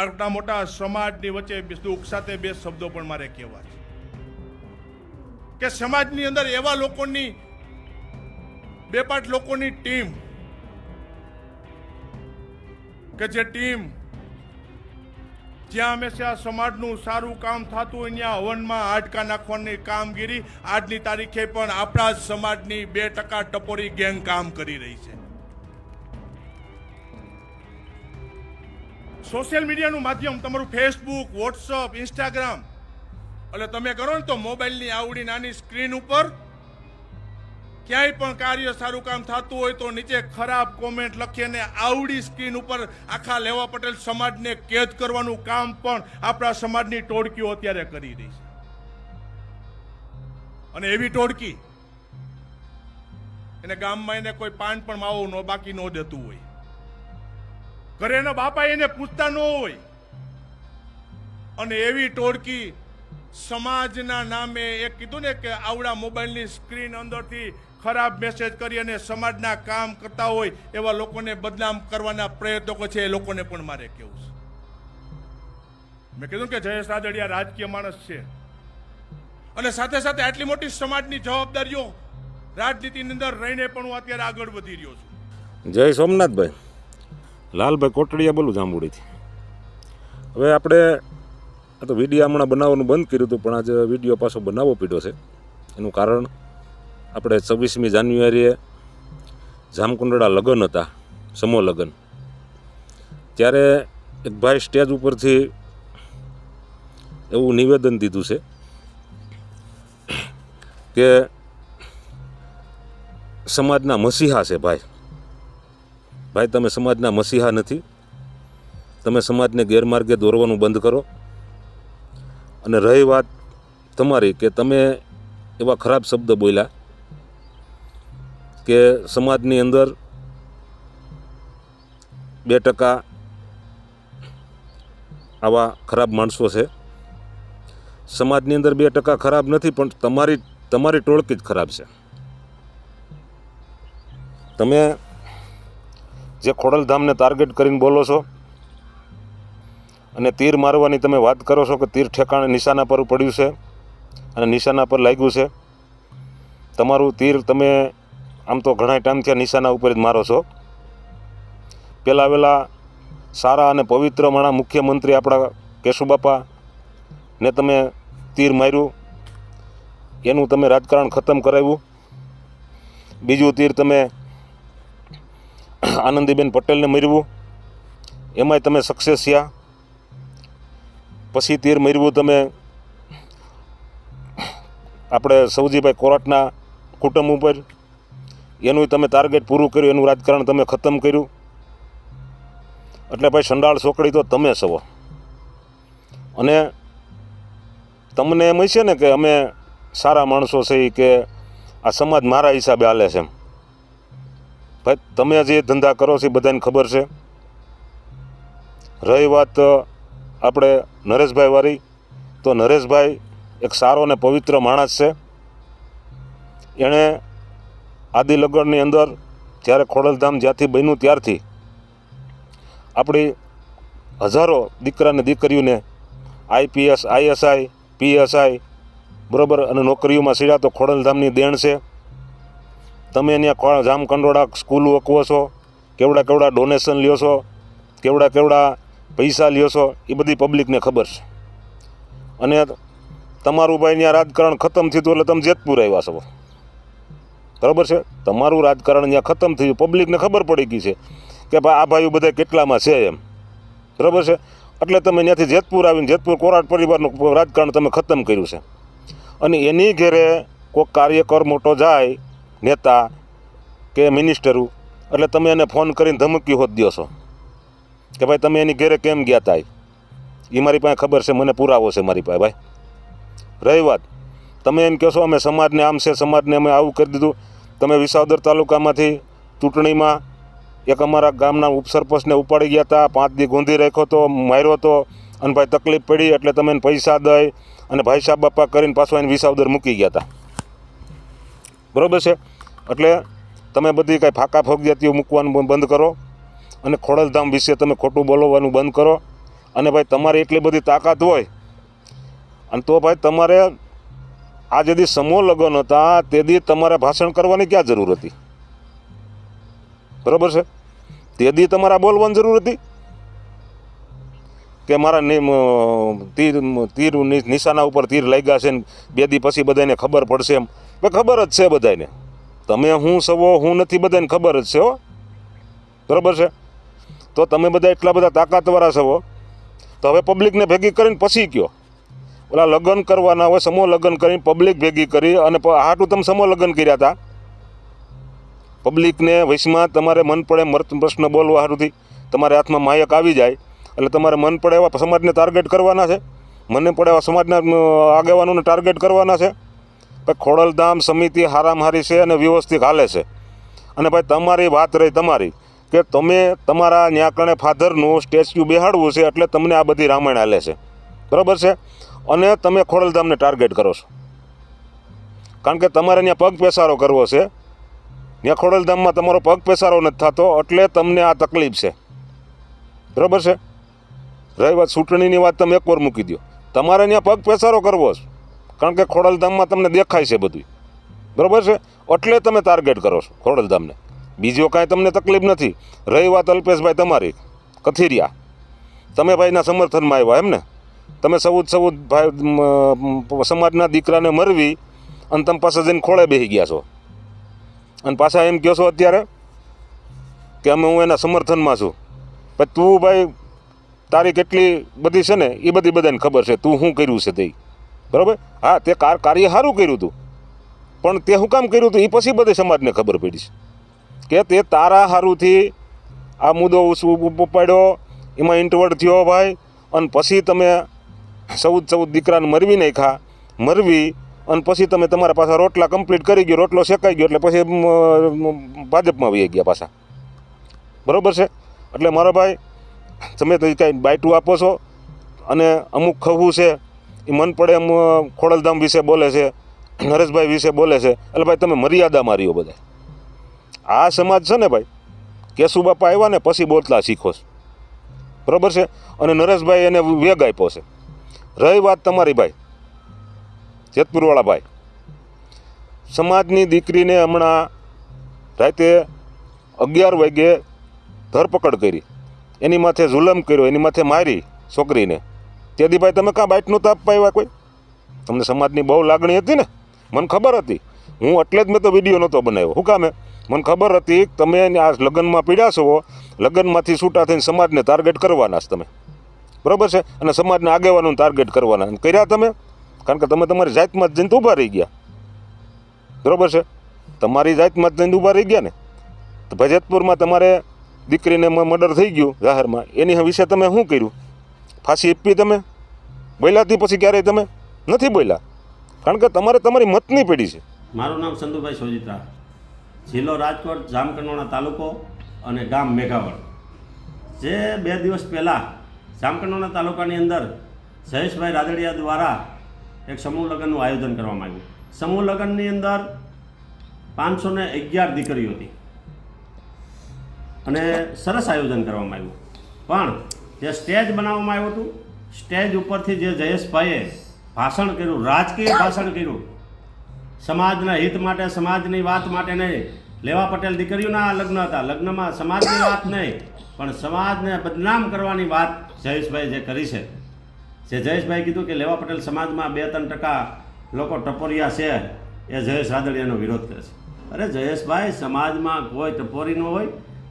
આટલા મોટા સમાજની વચ્ચે દુઃખ સાથે બે શબ્દો પણ મારે કહેવા છે. કે સમાજની અંદર એવા લોકોની, બે પાંચ લોકોની ટીમ, કે જે ટીમ, જ્યાં હંમેશા સમાજનું સારું કામ થતું હોય, ત્યાં હવનમાં હાડકા નાખવાની કામગીરી. આજની તારીખે પણ આપણા સમાજની બે ટકા ટપોરી ગેંગ કામ કરી રહી છે. સોશિયલ મીડિયાનું માધ્યમ તમારું ફેસબુક વોટ્સઅપ ઇન્સ્ટાગ્રામ એટલે તમે કરો ને તો મોબાઈલની આવડી નાની સ્ક્રીન ઉપર ક્યાંય પણ કાર્ય સારું કામ થતું હોય તો નીચે ખરાબ કોમેન્ટ લખીને આવડી સ્ક્રીન ઉપર આખા લેવા પટેલ સમાજને કેદ કરવાનું કામ પણ આપણા સમાજની ટોળકીઓ અત્યારે કરી રહી છે. અને એવી ટોળકી એને ગામમાં એને કોઈ પાન પણ માવો ન બાકી ન દેતું હોય. ઘરે એના બાપા એને પૂછતા ન હોય. અને એવી ટોળકી સમાજના નામે એ કીધું ને કે આવડા મોબાઈલની સ્ક્રીન અંદરથી ખરાબ મેસેજ કરી અને સમાજના કામ કરતા હોય એવા લોકોને બદનામ કરવાના પ્રયત્નો છે, એ લોકોને પણ મારે કેવું છે. મેં કીધું કે જયેશ રાદડિયા રાજકીય માણસ છે. અને સાથે સાથે આટલી મોટી સમાજની જવાબદારીઓ રાજનીતિની અંદર રહીને પણ હું અત્યારે આગળ વધી રહ્યો છું. જય સોમનાથભાઈ. લાલભાઈ કોટડીયા બોલું જાંબુડીથી. હવે આપણે, આ તો વીડિયો હમણાં બનાવવાનું બંધ કર્યું હતું, પણ આજે વીડિયો પાછો બનાવવો પડ્યો છે. એનું કારણ, આપણે છવ્વીસમી જાન્યુઆરીએ જામકુંડળા લગ્ન હતા, સમો લગ્ન. ત્યારે એક ભાઈ સ્ટેજ ઉપરથી એવું નિવેદન દીધું છે કે સમાજના મસીહા છે ભાઈ. ભાઈ, તમે સમાજના મસીહા નથી. તમે સમાજને ગેરમાર્ગે દોરવાનું બંધ કરો. અને રહી વાત તમારી કે તમે એવા ખરાબ શબ્દ બોલ્યા કે સમાજની અંદર બે ટકા આવા ખરાબ માણસો છે. સમાજની અંદર બે ટકા ખરાબ નથી, પણ તમારી તમારી ટોળકી જ ખરાબ છે. તમે જે ખોડલધામને ટાર્ગેટ કરીને બોલો છો અને તીર મારવાની તમે વાત કરો છો કે તીર ઠેકાણે નિશાના પર પડ્યું છે અને નિશાના પર લાગ્યું છે, તમારું તીર તમે આમ તો ઘણા ટાઈમથી નિશાના ઉપર જ મારો છો. પહેલાં વહેલા સારા અને પવિત્ર માણા મુખ્યમંત્રી આપણા કેશુબાપા ને તમે તીર માર્યું, એનું તમે રાજકારણ ખતમ કરાવ્યું. બીજું તીર તમે આનંદીબેન પટેલને મરવું એમાંય તમે સક્સેસ થયા. પછી તીર મરવું તમે આપણે સૌજીભાઈ કોરાટના કુટુંબ ઉપર. એનું તમે ટાર્ગેટ પૂરું કર્યું, એનું રાજકારણ તમે ખતમ કર્યું. એટલે ભાઈ સંડાળ છોકડી તો તમે છો. અને તમને એમ હશે ને કે અમે સારા માણસો છે કે આ સમાજ મારા હિસાબે હાલે છે એમ. ભાઈ, તમે જે ધંધા કરો છો એ બધાને ખબર છે. રહી વાત આપણે નરેશભાઈ વાળી. તો નરેશભાઈ એક સારો અને પવિત્ર માણસ છે. એણે આદિલગઢની અંદર જ્યારે ખોડલધામ જ્યાંથી બન્યું ત્યારથી આપણી હજારો દીકરા અને દીકરીઓને આઈપીએસ આઈએસઆઈ પીએસઆઈ બરાબર અને નોકરીઓમાં સીડા તો ખોડલધામની દેણ છે. તમે અહીંયા જામ કંડોળા સ્કૂલ વકવો છો? કેવડા કેવડા ડોનેશન લ્યો છો? કેવડા કેવડા પૈસા લ્યો છો? એ બધી પબ્લિકને ખબર છે. અને તમારું ભાઈ ત્યાં રાજકારણ ખતમ થયું એટલે તમે જેતપુર આવ્યા છો. બરાબર છે? તમારું રાજકારણ અહીંયા ખતમ થયું. પબ્લિકને ખબર પડી ગઈ છે કે ભાઈ આ ભાઈઓ બધા કેટલામાં છે એમ. બરાબર છે? એટલે તમે ત્યાંથી જેતપુર આવીને, જેતપુર કોરાટ પરિવારનું રાજકારણ તમે ખતમ કર્યું છે. અને એની ઘેરે કોઈક કાર્યકર મોટો જાય નેતા કે મિનિસ્ટરું, એટલે તમે એને ફોન કરીને ધમકી હોત દો છો. કે ભાઈ તમે એની ઘેરે કેમ ગયા તા એ મારી પાસે ખબર છે, મને પુરાવો છે મારી પાસે ભાઈ. રહી વાત. તમે એમ કહેશો અમે સમાજને આમ છે, સમાજને અમે આવું કરી દીધું. તમે વિસાવદર તાલુકામાંથી ચૂંટણીમાં એક અમારા ગામના ઉપસરપંચને ઉપાડી ગયા હતા પાંચ દી ગોંધી રાખ્યો તો, માર્યો તો, અને ભાઈ તકલીફ પડી, એટલે તમે એને પૈસા દઈ અને ભાઈ સાહેબ બાપા કરીને પાછો એને વિસાવદર મૂકી ગયા હતા બરાબર છે? એટલે તમે બધી કાંઈ ફાકા ફોગજાતીઓ મૂકવાનું બંધ કરો અને ખોડલધામ વિશે તમે ખોટું બોલવાનું બંધ કરો. અને ભાઈ, તમારે એટલી બધી તાકાત હોય, અને તો ભાઈ તમારે આ જેથી સમૂહ લગ્ન હતા તેથી તમારે ભાષણ કરવાની ક્યાં જરૂર હતી? બરાબર છે? તેથી તમારે આ બોલવાની જરૂર હતી? કે મારા તીર તીર નિશાના ઉપર તીર લાગ્યા છે ને બે દી પછી બધાને ખબર પડશે એમ? ભાઈ ખબર જ છે બધાને તમે હું સવો, હું નથી બધાને ખબર જ છે હો. બરાબર છે? તો તમે બધા એટલા બધા તાકાતવાળા છો તો હવે પબ્લિકને ભેગી કરીને પછી કયો. ઓલા લગ્ન કરવાના હોય, સમૂહ લગ્ન કરીને પબ્લિક ભેગી કરી અને હાટું તમે સમૂહ લગ્ન કર્યા હતા પબ્લિકને વૈશમાં તમારે મન પડે મર્ત, પ્રશ્ન બોલવા હારુંથી તમારે હાથમાં માયક આવી જાય. એટલે તમારે મન પડે એવા સમાજને ટાર્ગેટ કરવાના છે. મને પડે એવા સમાજના આગેવાનોને ટાર્ગેટ કરવાના છે. ભાઈ ખોડલધામ સમિતિ હારામહારી છે અને વ્યવસ્થિત હાલે છે. અને ભાઈ તમારી વાત રહી તમારી કે તમે તમારા ન્યાકણે ફાધરનું સ્ટેચ્યુ બેહાડવું છે એટલે તમને આ બધી રામાયણ હાલે છે. બરાબર છે? અને તમે ખોડલધામને ટાર્ગેટ કરો છો. કારણ કે તમારે ત્યાં પગ પેસારો કરવો છે. ત્યાં ખોડલધામમાં તમારો પગ પેસારો નથી થતો એટલે તમને આ તકલીફ છે. બરાબર છે? રહી વાત, ચૂંટણીની વાત તમે એકવાર મૂકી દો તમારે ત્યાં પગ પેસારો કરવો છે. કારણ કે ખોડલધામમાં તમને દેખાય છે બધું બરાબર છે? એટલે તમે ટાર્ગેટ કરો છો ખોડલધામને. બીજો કાંઈ તમને તકલીફ નથી. રહી વાત અલ્પેશભાઈ તમારી. કથિરિયા. તમે ભાઈના સમર્થનમાં આવ્યા એમ ને તમે સૌદ સૌદ ભાઈ સમાજના દીકરાને મરવી અને તમે પાસે જઈને ખોળે બેસી ગયા છો. અને પાછા એમ કહો છો અત્યારે કે અમે હું એના સમર્થનમાં છું. પણ તું ભાઈ, તારી કેટલી બધી છે ને, એ બધી બધાને ખબર છે તું શું કર્યું છે તે. બરાબર? હા, તે કાર કાર્ય સારું કર્યું હતું. પણ તે શું કામ કર્યું હતું એ પછી બધે સમાજને ખબર પડી છે. કે તે તારા હારુંથી આ મુદ્દો ઉપાડ્યો એમાં ઇન્ટવર્ડ થયો ભાઈ, અને પછી તમે ચૌદ ચૌદ દીકરાને મરવી નાખ્યા, મરવી, અને પછી તમે તમારા પાછા રોટલા કમ્પ્લીટ કરી ગયો, રોટલો શેકાઈ ગયો, એટલે પછી ભાજપમાં વહી ગયા પાછા. બરાબર છે? એટલે મારો ભાઈ, તમે તો કાંઈ બાયટું આપો છો, અને અમુક ખવું છે એ મન પડે એમ ખોડલધામ વિશે બોલે છે, નરેશભાઈ વિશે બોલે છે. એટલે ભાઈ તમે મર્યાદા માર્યો બધા આ સમાજ છે ને ભાઈ, કેશુ બાપા આવ્યા ને પછી બોલતા શીખો બરોબર છે? અને નરેશભાઈ એને વેગ આપ્યો છે. રહી વાત તમારી ભાઈ, જેતપુરવાળા ભાઈ. સમાજની દીકરીને હમણાં રાતે અગિયાર વાગે ધરપકડ કરી. એની માથે જુલમ કર્યો, એની માથે મારી છોકરીને. તેથી ભાઈ તમે કાં બાઇટ નહોતા આપવા કોઈ? તમને સમાજની બહુ લાગણી હતી ને? મને ખબર હતી. હું એટલે જ મેં તો વીડિયો નહોતો બનાવ્યો. શું કામે મને ખબર હતી તમે આ લગ્નમાં પીડ્યા છો લગ્નમાંથી છૂટા થઈને સમાજને ટાર્ગેટ કરવાના તમે. બરાબર છે? અને સમાજના આગેવાનોને ટાર્ગેટ કરવાના. કર્યા તમે? કારણ કે તમે તમારી જાતમાં જ જઈને ઊભા રહી ગયા. બરાબર છે? તમારી જાતમાં જઈને ઊભા રહી ગયા ને? તો ભજતપુરમાં તમારે દીકરીને મર્ડર થઈ ગયું જાહેરમાં એની વિશે તમે શું કર્યું? ફાંસી આપી તમે? બોલ્યાથી પછી ક્યારેય તમે નથી બોલ્યા? કારણ કે તમારે તમારી મતની પેઢી છે. મારું નામ સંધુભાઈ સોજિત્રા. જિલ્લો રાજકોટ જામકંડોરણા તાલુકો અને ગામ મેઘાવળ. જે બે દિવસ પહેલાં જામકંડોરણા તાલુકાની અંદર જયેશભાઈ રાદડિયા દ્વારા એક સમૂહ લગ્નનું આયોજન કરવામાં આવ્યું. સમૂહ લગ્નની અંદર પાંચસો ને અગિયાર દીકરીઓ હતી. અને સરસ આયોજન કરવામાં આવ્યું. પણ જે સ્ટેજ બનાવવામાં આવ્યું હતું સ્ટેજ ઉપરથી જે જયેશભાઈએ ભાષણ કર્યું, રાજકીય ભાષણ કર્યું, સમાજના હિત માટે, સમાજની વાત માટે નહીં. લેવા પટેલ દીકરીઓના લગ્ન હતા. લગ્નમાં સમાજની વાત નહીં, પણ સમાજને બદનામ કરવાની વાત જયેશભાઈ જે કરી છે. જે જયેશભાઈ કીધું કે લેવા પટેલ સમાજમાં બે ત્રણ ટકા લોકો ટપોરિયા છે, એ જયેશ રાદડિયાનો વિરોધ કરે છે. અરે જયેશભાઈ, સમાજમાં કોઈ ટપોરી ન હોય.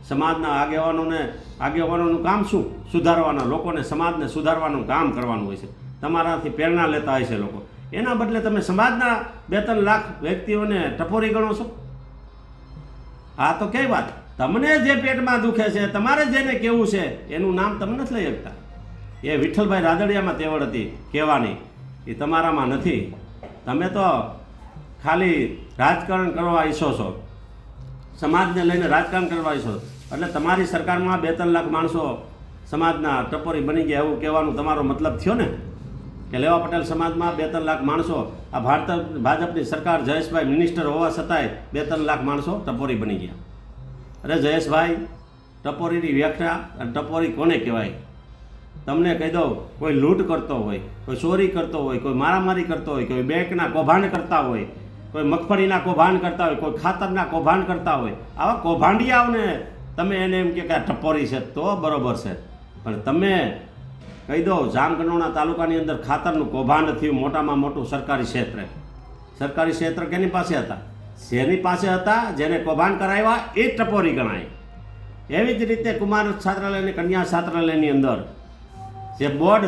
સમાજના આગેવાનોને આગેવાનોનું કામ શું? સુધારવાના લોકોને સમાજને સુધારવાનું કામ કરવાનું હોય છે. તમારાથી પ્રેરણા લેતા હોય છે લોકો. એના બદલે તમે સમાજના બે ત્રણ લાખ વ્યક્તિઓને ટપોરી ગણો છો? આ તો કઈ વાત? તમને જે પેટમાં દુખે છે, તમારે જેને કેવું છે, એનું નામ તમે નથી લઈ શકતા. એ વિઠ્ઠલભાઈ રાદડિયામાં તેવડ હતી, કહેવાની. એ તમારામાં નથી. તમે તો ખાલી રાજકારણ કરવા ઈચ્છો છો. સમાજને લઈને રાજકારણ કરવા છો. એટલે તમારી સરકારમાં બે ત્રણ લાખ માણસો સમાજના ટપોરી બની ગયા એવું કહેવાનું તમારો મતલબ થયો ને? કે લેવા પટેલ સમાજમાં બે ત્રણ લાખ માણસો, આ ભારત ભાજપની સરકાર જયેશભાઈ મિનિસ્ટર હોવા છતાંય બે ત્રણ લાખ માણસો ટપોરી બની ગયા. અરે જયેશભાઈ, ટપોરીની વ્યાખ્યા અને ટપોરી કોને કહેવાય? તમને કહી દઉં, કોઈ લૂંટ કરતો હોય, કોઈ ચોરી કરતો હોય, કોઈ મારામારી કરતો હોય, કોઈ બેંકના કૌભાંડ કરતા હોય કોઈ મગફળીના કૌભાંડ કરતા હોય, કોઈ ખાતરના કૌભાંડ કરતા હોય, આવા કૌભાંડિયાઓને તમે એને એમ કે આ ટપોરી છે તો બરોબર છે. પણ તમે કહી દો જામકંડોરણા તાલુકાની અંદર ખાતરનું કૌભાંડ થયું, મોટામાં મોટું સરકારી ક્ષેત્રે. સરકારી ક્ષેત્ર કેની પાસે હતા? જેની પાસે હતા? જેને કૌભાંડ કરાવ્યા, એ ટપોરી ગણાય. એવી જ રીતે કુમાર છાત્રાલય કન્યા છાત્રાલયની અંદર જે બોર્ડ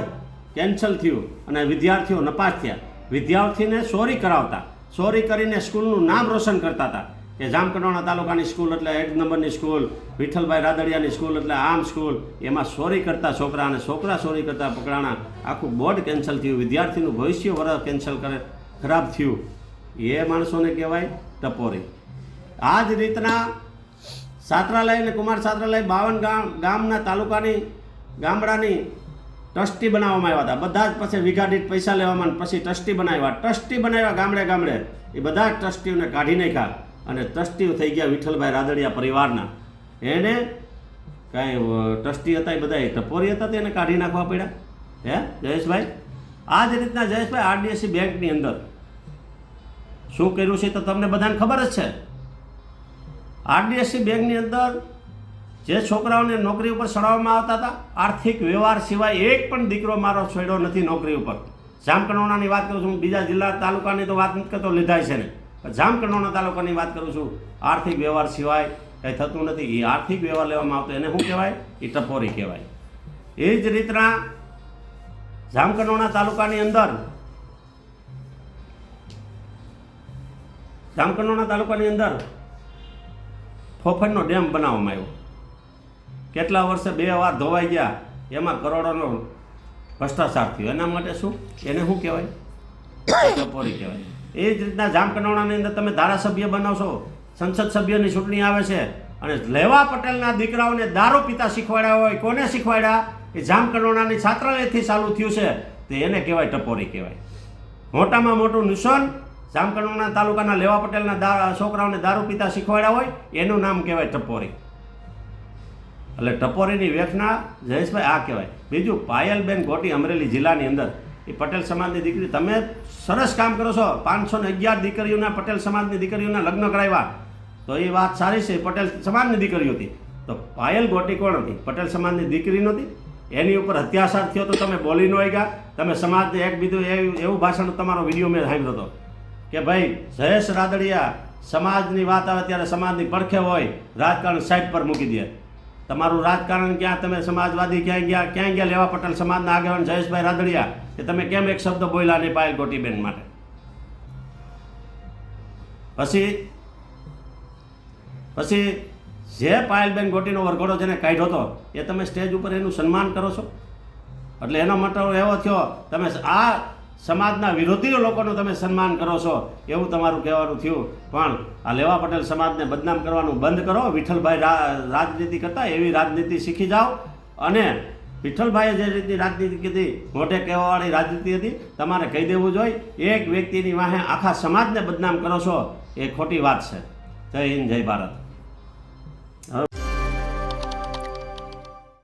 કેન્સલ થયું અને વિદ્યાર્થીઓ નપાસ થયા. વિદ્યાર્થીને ચોરી કરાવતા. ચોરી કરીને સ્કૂલનું નામ રોશન કરતા હતા. કે જામકંડોરણા તાલુકાની સ્કૂલ એટલે એક નંબરની સ્કૂલ, વિઠ્ઠલભાઈ રાદડિયાની સ્કૂલ એટલે આમ સ્કૂલ. એમાં ચોરી કરતા છોકરા અને છોકરા ચોરી કરતા પકડાણા. આખું બોર્ડ કેન્સલ થયું. વિદ્યાર્થીનું ભવિષ્ય વર્ષ કેન્સલ કરે, ખરાબ થયું. એ માણસોને કહેવાય ટપોરી. આ જ રીતના સાત્રાલય અને કુમાર સાત્રાલય બાવન ગામ, ગામના તાલુકાની, ગામડાની ટ્રસ્ટી બનાવવામાં આવ્યા હતા. બધા જ પછી વીઘા દીઠ પૈસા લેવામાં પછી ટ્રસ્ટી બનાવ્યા. ટ્રસ્ટી બનાવ્યા ગામડે ગામડે. એ બધા ટ્રસ્ટીઓને કાઢી નાખ્યા અને ટ્રસ્ટીઓ થઈ ગયા વિઠ્ઠલભાઈ રાદડિયા પરિવારના. એને કાંઈ ટ્રસ્ટી હતા એ બધા ટપોરી હતા તેને કાઢી નાખવા પડ્યા. હે, જયેશભાઈ? આ જ રીતના જયેશભાઈ આરડીએસસી બેંકની અંદર. શું કર્યું છે તો તમને બધાને ખબર જ છે. આરડીએસસી બેંકની અંદર જે છોકરાઓને નોકરી ઉપર ચડાવવામાં આવતા હતા, આર્થિક વ્યવહાર સિવાય એક પણ દીકરો મારો છોડ્યો નથી નોકરી ઉપર. જામકંડોણાની વાત કરું છું બીજા જિલ્લા તાલુકાની તો વાત નથી કરતો, લીધાય છે ને. જામકંડોણા તાલુકાની વાત કરું છું, આર્થિક વ્યવહાર સિવાય કંઈ થતું નથી. એ આર્થિક વ્યવહાર લેવામાં આવતો, એને શું કહેવાય? એ ટપોરી કહેવાય. એ જ રીતના જામકંડોણા તાલુકાની અંદર, જામકંડોણા તાલુકાની અંદર ફોફડનો ડેમ બનાવવામાં આવ્યો. કેટલા વર્ષે બે વાર ધોવાઈ ગયા, એમાં કરોડોનો ભ્રષ્ટાચાર થયો. એના માટે શું? એને શું કહેવાય? ટપોરી કહેવાય. એ જ રીતના જામકંડોળાની અંદર તમે ધારાસભ્ય બનાવશો સંસદ સભ્યની ચૂંટણી આવે છે, અને લેવા પટેલના દીકરાઓને દારૂ પીતા શીખવાડ્યા હોય, કોને શીખવાડ્યા? એ જામકંડોળાની છાત્રાલયથી ચાલુ થયું છે, તો એને કહેવાય ટપોરી કહેવાય. મોટામાં મોટું નુકસાન જામકંડોરણા તાલુકાના લેવા પટેલના છોકરાઓને દારૂ પીતા શીખવાડ્યા હોય, એનું નામ કહેવાય ટપોરી. એટલે ટપોરીની વ્યથના જયેશભાઈ આ કહેવાય. બીજું, પાયલબેન ગોટી અમરેલી જિલ્લાની અંદર. એ પટેલ સમાજની દીકરી. તમે સરસ કામ કરો છો. પાંચસો ને અગિયાર દીકરીઓના પટેલ સમાજની દીકરીઓના લગ્ન કરાવ્યા. તો એ વાત સારી છે. પટેલ સમાજની દીકરીઓ હતી. તો પાયલ ગોટી કોણ હતી? પટેલ સમાજની દીકરી નહોતી. એની ઉપર અત્યાચાર થયો તો તમે બોલી ન ગયા તમે સમાજને એક બીજું એવું ભાષણ તમારો વીડિયો મેં સાંભળ્યો હતો. કે ભાઈ, જયેશ રાદડિયા સમાજની વાત આવે ત્યારે સમાજની પડખે હોય. રાજકારણ સાઈડ પર મૂકી દે. તમારું રાજકારણ ક્યાં? તમે સમાજવાદી ક્યાં ગયા? ક્યાં ગયા? લેવા પટેલ સમાજના આગેવાન જયેશભાઈ રાદડિયા, કે તમે કેમ એક શબ્દ બોલ્યા નહીં પાયલ ગોટીબેન માટે? પછી પછી જે પાયલબેન ગોટીનો વરઘોડો જેને કાઢ્યો હતો, એ તમે સ્ટેજ ઉપર એનું સન્માન કરો છો? એટલે એનો મતલબ એવો થયો, તમે આ સમાજના વિરોધી લોકોનું તમે સન્માન કરો છો, એવું તમારું કહેવાનું થયું. પણ આ લેવા પટેલ સમાજને બદનામ કરવાનું બંધ કરો. વિઠ્ઠલભાઈ રાજનીતિ કરતા એવી રાજનીતિ શીખી જાઓ. અને વિઠ્ઠલભાઈએ જે રીતની રાજનીતિ કીધી, મોઢે કહેવાવાળી રાજનીતિ હતી, તમારે કહી દેવું જોઈએ, એક વ્યક્તિની વાહે આખા સમાજને બદનામ કરો છો, એ ખોટી વાત છે. જય હિન્દ, જય ભારત. હવે